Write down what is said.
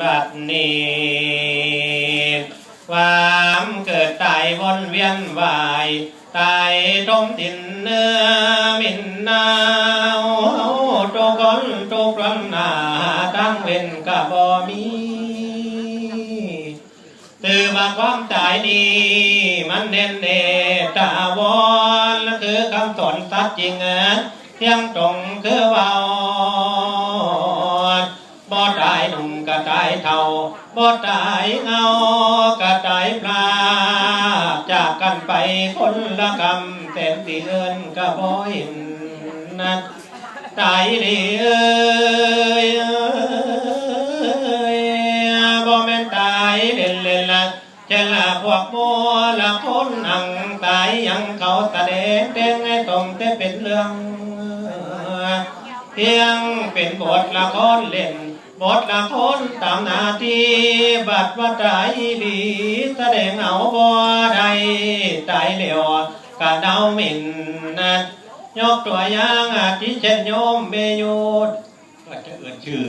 บัดนี้ความเกิดตายวนเวียนวายตายตมดินเนื้อมินนาวทุกคนทุกลำหนาตั้งเว้นกะบ่มีตือมาความตายนี้มันเน้นเนตาวรคือคำสอนสัตว์จริงเอิ้นเที่ยงตรงคือเว้าายหนุ่มก็ตายเท่าบ่ตายเงากระตายพลา จากกันไปคนละกรรมแต่ปีเอินก็บ่เห็นนะตายดีเอ้ยบ่แม่นตายเล่นเล่นละจะละพวกมัวละคนอังตายยังเขาแสดงเต้งให้ตรงแต่เป็นเรื่องเพียงเป็นบทละครเล่น หมดละคนตามนาทีบัดว่าตายดีแสดงเอาบ่ได้ตายเหลวกะเดาหมิ่นนะยกตัวอย่างอาทิเช่นโยมเบยุดก็จะเอ่นชื่อ